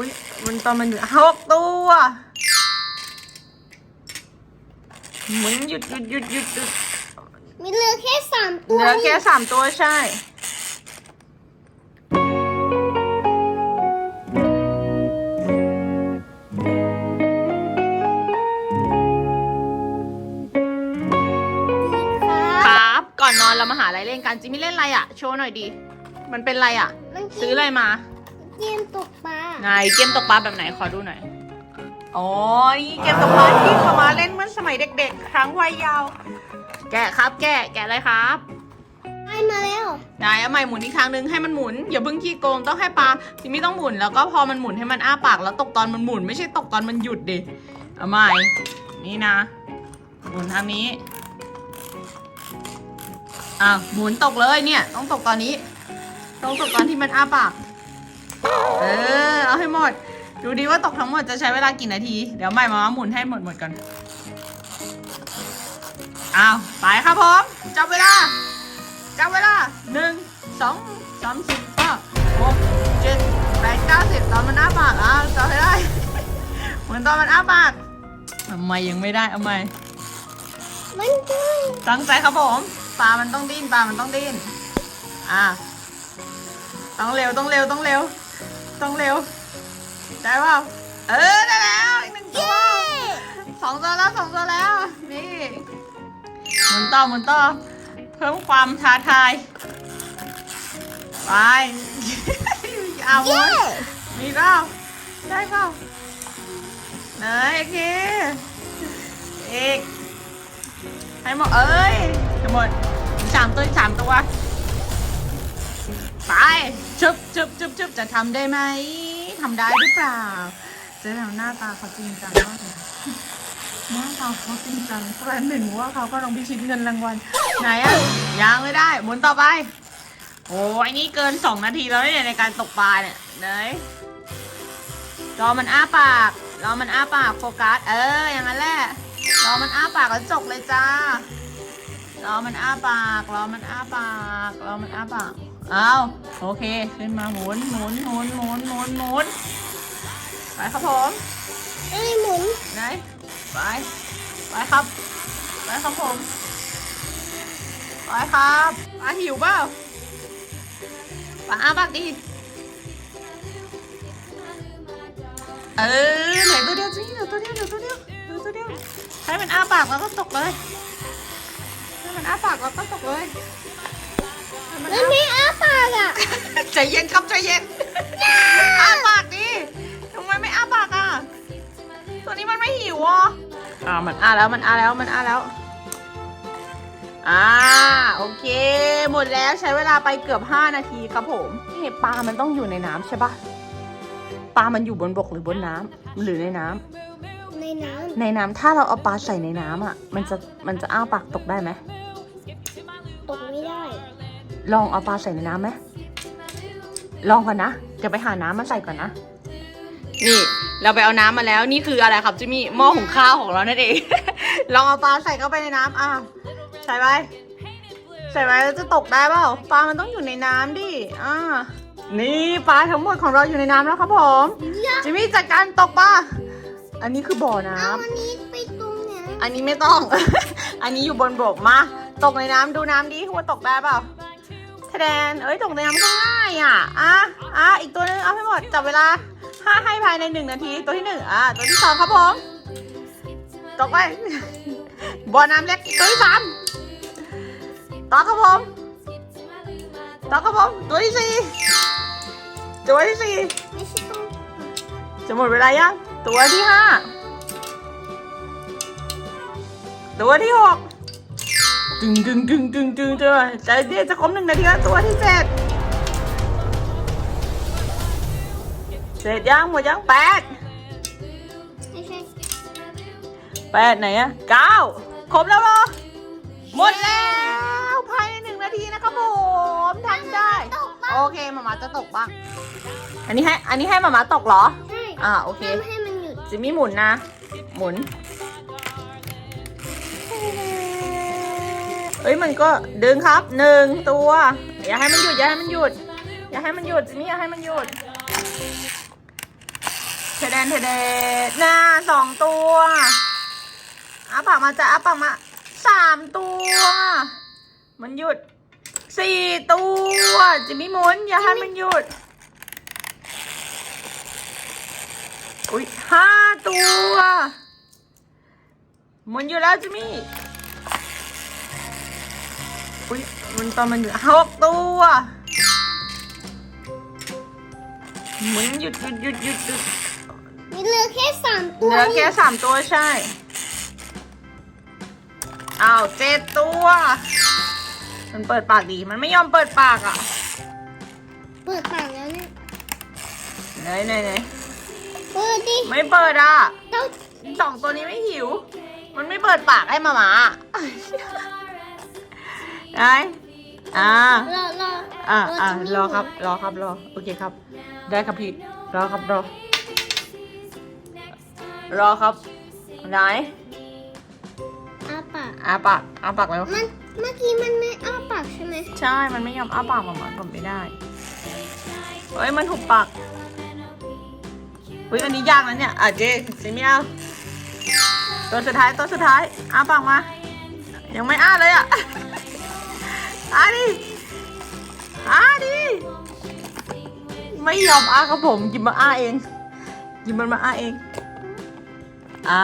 อุ้ยมันตอนมันอยู่หกตัวหมุนหยุดหยุดหยุดหยุดหยุดมีเหลือแค่สามตัวเหลือแค่สามตัวใช่ คครับรับ ก่อนนอนเรามาหาอะไรเล่นกันจิมมี่เล่นอะไรอะ โชว์หน่อยดิ มันเป็นอะไรอะ มันซื้ออะไรมา เกมตกปลา ไหนเกมตกปลาแบบไหนขอดูหน่อย อ๋อ นี่เกมตกปลาที่เขามาเล่นเมื่อสมัยเด็ก ๆ ครั้งวัยเยาว์ แกะครับ แกะ แกะอะไรครับได้มาแล้วไหนเอาใหม่หมุนอีกครั้งหนึงให้มันหมุน อย่าเพิ่งขี้โกงต้องให้ปลาจิมมี่ต้องหมุนแล้วก็พอมันหมุนให้มันอ้าปากแล้วตกตอนมันหมุนไม่ใช่ตกตอนมันหยุดดิเอาใหม่ นี่นะ หมุนทางนี้ อะหมุนตกเลยเนี่ย ต้องตกตอนนี้ ต้องตกตอนที่มันอ้าปาก เออ เอาให้หมด ดูดีว่าตกทั้งหมดจะใช้เวลากี่นาที เดี๋ยวใหม่มาหมุนให้หมดหมดก่อนอ้าวไปครับผมจับเวลาจับเวลาหนึ่งสองสามสิบห้าหกเจ็ดแปดเก้าสิบตอนมันอ้าปากอ้าวจับให้ได้เหมือนตอนมันอ้าปากทำไมยังไม่ได้เอาใหม่มันได้ตั้งใจครับผมปลามันต้องดิ้นปลามันต้องดิ้นอะต้องเร็วต้องเร็วต้องเร็ว ต้องเร็ว ได้เปล่าเออได้แล้วอีกหนึ่งตัวสองตัวแล้วสองตัวแล้ว นี่หมุนต่อหมุนต่อเพิ่มความท้าทายไปเอาหมเย้ดมีเปล่าได้เปล่าไหนโอเคอีกให้หมดเอ้ยจะหมดอีกสามตัวอีกสามตัว ไปชึบชึบชึบชึบจะทำได้ไหมทำได้หรือเปล่าเจ๊หน้าตาเขาจริงจังมากเลยหน้าตาเขาจริงจังประหนึ่งว่าเขาก็ต้องพิชิตเงินรางวัลไหนอะยังไม่ได้ หมุนต่อไป โอ้ยนี่เกินสองนาทีแล้วเนี่ยในการตกปลาเนี่ยไหนรอมันอ้าปากรอมันอ้าปากโฟกัสเอออย่างนั้นแหละรอมันอ้าปากแล้วจกเลยจ้ารอมันอ้าปากรอมันอ้าปากรอมันอ้าปาก เอาโอเค ขึ้นมาหมุนหมุนหมุนหมุนหมุนหมุนไปครับผมเอ้ยหมุนไหนไปไปครับไปครับผมไปครับปลาหิวเปล่าปลาอ้าปากดิเออเหลือตัวเดียวสิเหลือตัวเดียวเหลือตัวเดียวเหลือตัวเดียวให้มันอ้าปากแล้วก็ตกเลยให้มันอ้าปากแล้วก็ตกเลย ให้มันมันอ้าไม่อ้าปากอะใจเย็นครับใจเย็นอ้าปากดิทำไมไม่อ้าปากอะ ตัวนี้มันไม่หิวอะอ่ามันอ้าแล้วมันอ้าแล้วมันอ้าแล้ว อ่าโอเค หมดแล้วใช้เวลาไปเกือบ 5 นาทีครับผมนี่ปลามันต้องอยู่ในน้ำใช่ปะปลามันอยู่บนบกหรือบนน้ำหรือในน้ำในน้ในน้ำถ้าเราเอาปลาใส่ในน้ำอะ มันจะมันจะอ้าปากตกได้ไหมำตกไม่ได้ ลองเอาปลาใส่ในน้ำไหมลองก่อนนะเดี๋ยวไปหาน้ำมาใส่ก่อนนะ นี่เราไปเอาน้ำมาแล้วนี่คืออะไรครับจิมมี่หม้อหุงข้าวของเรานั่นเอง ลองเอาปลาใส่เข้าไปในน้ำอะใส่ไปใส่ไปแล้วจะตกได้เปล่าปลามันต้องอยู่ในน้ำดิอ่านี่ปลาทั้งหมดของเราอยู่ในน้ำแล้วครับผมจิมมี่จัดการตกปลาอันนี้คือบ่อน้ำเอาอันนี้ไปตรงเนี้ยอันนี้ไม่ต้อง อันนี้อยู่บนบกมา ตกในน้ำดูน้ำดิว่าตกได้เปล่า แทนเอ้ยตกน้ำก็ง่ายอะอะอะอีกตัวนึงเอาให้หมดจับเวลาห้าให้ภายในหนึ่งนาที ตัวที่หนึ่งอะตัวที่สองครับผมตกไปบ่อน้ำเล็กตัวที่สามต่อครับผมต่อครับผมตัวที่สี่ตัวที่สี่จะหมดเวลายังตัวที่ห้าตัวที่หก ตึงตึงตึงตึงตึงตัวใจเดียวจะครบหนึ่งนาทีแล้วตัวที่เจ็ดเสร็จยังหมดยังแปดแปดไหนอะเก้าครบแล้วเหรอหมดแล้วภายในหนึ่งนาทีนะครับผมทำได้ โอเคมามาจะตกบ้าง อันนี้ให้อันนี้ให้มามาตกเหรอ ใช่อ่าโอเคให้มันหยุดจิมมี่หมุนนะ หมุน เอ้ยมันก็ดึงครับหนึ่งตัว อย่าให้มันหยุดอย่าให้มันหยุด อย่าให้มันหยุดจิมมี่อย่าให้มันหยุดเทเดนเทเดนหน้าสองตัวอาปากมาจะอาปากมาสามตัว มันหยุดสี่ตัวจิมมี่หมุนอย่าให้มันหยุดอุ้ยห้าตัวหมุนอยู่แล้วจิมมี่ อุ้ยมันตอนมันอยู่หกตัวหมุนหยุดหยุดหยุดหยุดหยุดมีเหลือแค่สามตัวเหลือแค่สามตัวใช่อ้าวเจ็ดตัว มันเปิดปากดี มันไม่ยอมเปิดปากอะเปิดปากแล้วเนี่ยไหนไหนไหนเปิดดิไม่เปิดอะเจ้าสองตัวนี้ไม่หิว มันไม่เปิดปากให้มาหมา ไหนอ่ารอรออ่าอ่าจิมมี่รอครับ รอครับ รอ โอเคครับ ได้ครับพี่ รอครับรอ รอครับ ไหนอ้าปากอาปากอาปากแล้ว มันเมื่อกี้มันไม่อ้าปากใช่ไหมใช่ มันไม่ยอมอ้าปากมาหมาผมไม่ได้ เฮ้ย มันถูกปากเฮ้ย อันนี้ยากนะเนี่ย อะเจสิไม่เอาตัวสุดท้ายตัวสุดท้ายอ้าปากมา ยังไม่อ้าเลยอะอ้า ดิอ้าดิไม่ยอมอ้าครับผมหยิบมาอ้าเองหยิบมันมาอ้าเองอ่า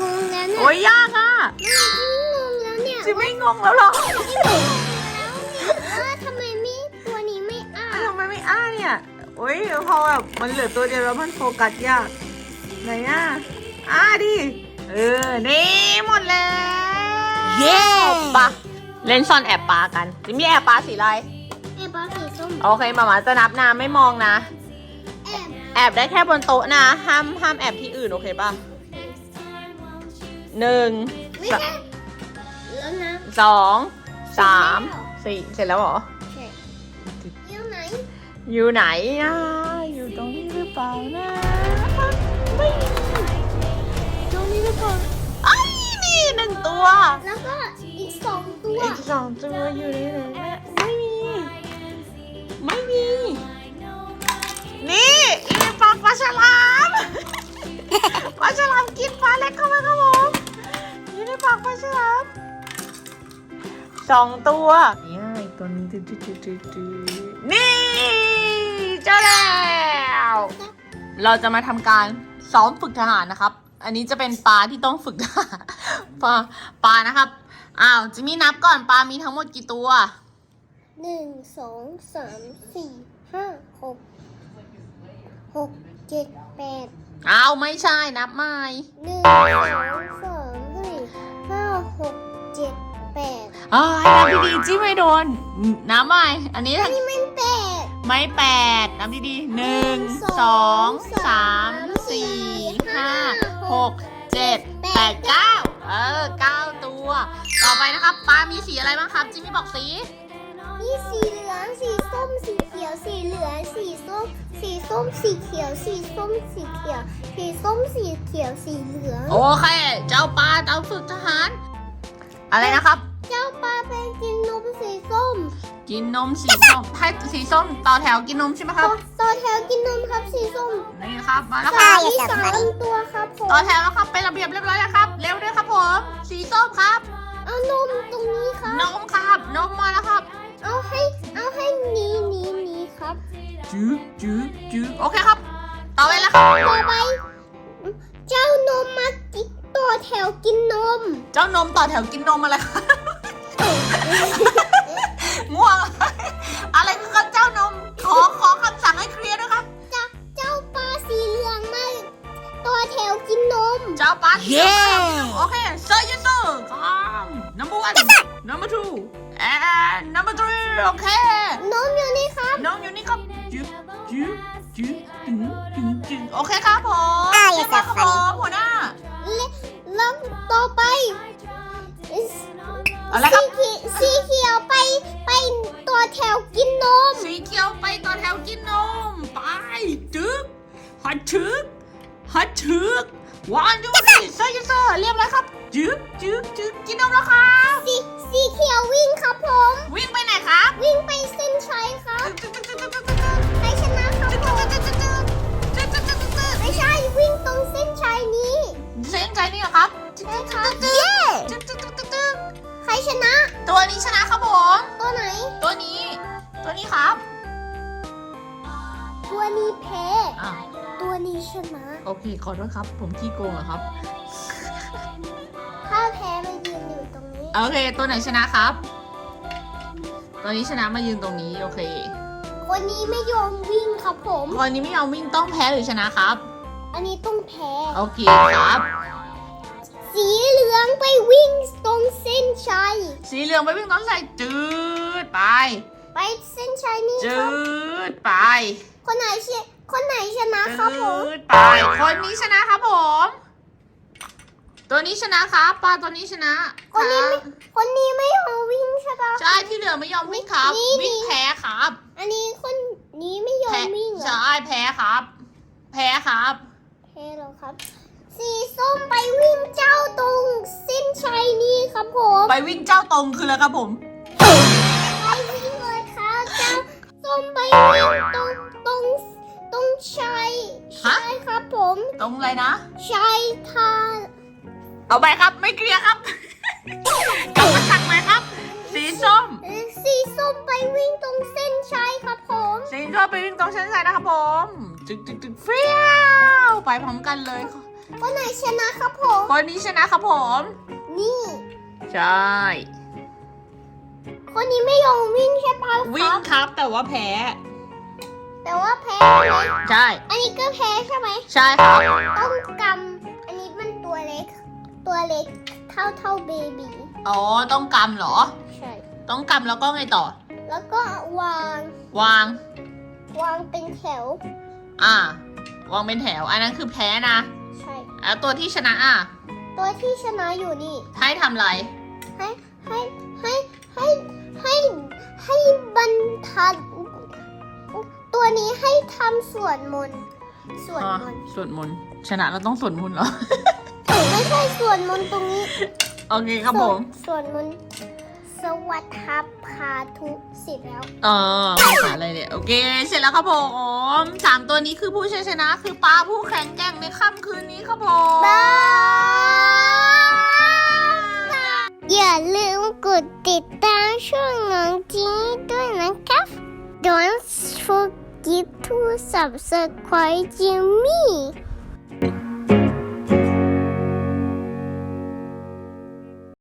งงแล้วเนี่ยโอ้ยยากอะน่าที่งงแล้วเนี่ยจิไม่งงแล้วหรอแล้วเนี่ยเออทำไมไม่ตัวนี้ไม่อ้าอ้าวทำไมไม่อ้าเนี่ยโอ้ยพอแบบมันเหลือตัวเดียวแล้วมันโฟกัสยากไหนอะอ้าดิเออนี่หมดแล้วเย้ปะ เล่นซ่อนแอบปลากันจิมมี่แอบปลาสีอะไร แอบปลาสีส้ม โอเคมามาจะนับนะไม่มองนะ แอบแอบได้แค่บนโต๊ะนะ ห้ามห้ามแอบที่อื่นโอเคปะหนึ่งไม่ใช่แล้วนะสองสามสี่เสร็จแล้วเหรอใช่เดี๋ยวไหน อยู่ไหนอะอยู่ตรงนี้หรือเปล่านะไม่มีตรงนี้หรือเปล่าไอ้ยนี่หนึ่งตัว แล้วก็ อีกสองตัวอีกสองตัวอยู่ในไหนนะไม่มี ไม่มี นี่อีปลาปลาฉลามปลาฉลามกินปลาเล็กเข้ามาครับผมอยู่ในปากปลาฉลามสองตัวนี่อีกตัวนึงจืดจืดจืดจืดนี่เจอแล้วเราจะมาทำการซ้อมฝึกทหารนะครับ อันนี้จะเป็นปลาที่ต้องฝึกทหารปลาปลานะครับ อ้าวจิมมี่นับก่อนปลามีทั้งหมดกี่ตัว หนึ่งสองสามสี่ห้าหกหกเจ็ดแปดอ้าวไม่ใช่นับใหม่หนึ่งสองสามสี่ห้าหกเจ็ดแปดอ้าวให้นับดีๆจิ้มไม่โดนนับใหม่ อันนี้นี่มันแปดไม่แปดนับดีๆหนึ่งสองสามสี่ห้าหกเจ็ดแปดเก้าเออเก้าตัว ต่อไปนะครับปลามีสีอะไรบ้างครับ จิมมี่บอกสี มีสีเหลือง สีส้ม สีเขียว สีเหลือง สีส้ม สีส้ม สีเขียว สีส้ม สีเขียว สีส้ม สีเขียว สีเหลือง โอเค เจ้าปลาเจ้าฝึกทหาร อะไรนะครับ เจ้าปลาไปกินนมสีส้มกินนมสีส้มให้สีส้มต่อแถวกินนมใช่ไหมคตัรับวตัวแถวกินนมครับสีส้ม นี่ครับมาแล้วคสารับมสามตัวครับผม ต่อแถวแล้วครับเป็นระเบียบเรียบร้อยแล้วครับ เร็วด้วยครับผม สีส้มครับ เอานมตรงนี้ครับ นมครับ นมมาแล้วครับ เอาให้เอาให้นี้นี้นี้ครับจื๊อจื๊อจื๊อโอเคครับ ต่อไปแล้วครับต่อไป เจ้านมมากินตัวแถวกินนม เจ้านมต่อแถวกินนมอะไรครับง่วงอะไรคือครับเจ้านม ขอขอคำสั่งให้เคลียร์ด้วยครับเจ้าเจ้าปลาสีเหลืองมาตัวแถวกินนม เจ้าปลาเย้ number two and number three โอเคนมอยู่นี่ครับ น้องอยู่นี่ครับจื๊อจื๊อจื๊อตึงตึงตึงโอเคครับผมอ่าเรีอย่ายบร้อยครับจับผมหัวหน้าและแล้วต่อไปอะไรครับ สีเขีสีเขียวไปไปตัวแถวกินนม สีเขียวไปต่อแถวกินนม ไปจึ๊กฮัดชึกฮัดชึกวันดูสิเซอร์ยูเซอร์เรียบร้อยครับ จึ๊กจึ๊กจึ๊กกินนมแล้วครับสีสี ราวิ่งครับผม วิ่งไปไหนครับวิ่งไปเส้นชัยครับใครชนะครับผมไม่ใช่วิ่งตรงเส้นชัยนี้เส้นชัยนี่เหรอครับใช่ครับเย้ใครชนะ ตัวนี้ชนะครับผม ตัวไหน ตัวนี้ ตัวนี้ครับ ตัวนี้แพ้ตัวนี้ชนะ โอเค ขอโทษครับ ผมขี้โกงเหรอครับ โอเค ตัวไหนชนะครับ ตัวนี้ชนะมายืนตรงนี้ โอเค คนนี้ไม่ยอมวิ่งครับผม คนนี้ไม่ยอมวิ่งต้องแพ้หรือชนะครับ อันนี้ต้องแพ้ โอเคครับ สีเหลืองไปวิ่งตรงเส้นชัย สีเหลืองไปวิ่งต้นใส่จืดไป ไปเส้นชัยนี่คจืรับ ดไปคนไหนเชคนไหนชนะจืครับผมดไป คนนี้ชนะครับผม ตัวนี้ชนะครับปลาตัวนี้ชนะคนนี้รัไม่บคนนี้ไม่ยอมวิ่งใช่ปะ ใช่ที่เหลือไม่ยอมวิ่งครับ นี่นี่ วิ่งแพ้ครับอันนี้คนนี้ไม่ยอแพ้มวิ่งเหรอใช่แพ้ครับ แพ้ครับ แพ้แล้วครับ สีส้มไปวิ่งเจ้าตรงเส้นชัยนี่ครับผมไปวิ่งเจ้าตรงคือแล้วครับผม ไปวิ่งเลยครับเจ้าส้มไปวิ่งตรงตรงตรงชัยฮะใช่ครับผม ตรงอะไรนะ ชัยทา เอาไปครับ ไม่เคลียร์ครับ กลับมาสั่งไหมครับ สีส้มเอ่อสีส้มไปวิ่งตรงเส้นชัยครับผมสีส้มไปวิ่งตรงเส้นชัยนะครับผมจึกจึกจึกเฟี้ยวไปพร้อมกันเลยคนไหนชนะครับผมคนนี้ชนะครับผม นี่ ใช่ คนนี้ไม่ยอมวิ่งใช่ปะควิ่งรับครับแต่ว่าแพ้แต่ว่าแพ้ไหมใช่ อันนี้ก็แพ้ใช่ไหมใช่ครับต้องกำ ตัวเล็กเท่าเท่าเบบีอ๋อ ต้องกำเหรอ ใช่ ต้องกำแล้วก็ไงต่อ แล้วก็วาง วาง วางเป็นแถว อ่า วางเป็นแถว อันนั้นคือแพ้นะ ใช่ แล้วตัวที่ชนะอะ ตัวที่ชนะอยู่นี่ ให้ทำอะไร ให้ให้ให้ให้ให้ให้บรรทัด ตัวนี้ให้ทำสวดมนต์สวดมนต์ สวดมนต์ ชนะเราต้องสวดมนต์เหรอ ไม่ใช่สวดมนต์ตรงนี้โอเคครับผม สวดมนต์สวัสดิพาทุเสร็จแล้ว เออภาษาอะไรเนี่ย โอเค เสร็จแล้วครับผมสามตัวนี้คือผู้ชัยชนะ คือปลาผู้แข็งแกร่งในค่ำคืนนี้ครับผมบายอย่าลืมกดติดตามช่องน้องจีด้วยนะครับ Don't forget to subscribe Jimmy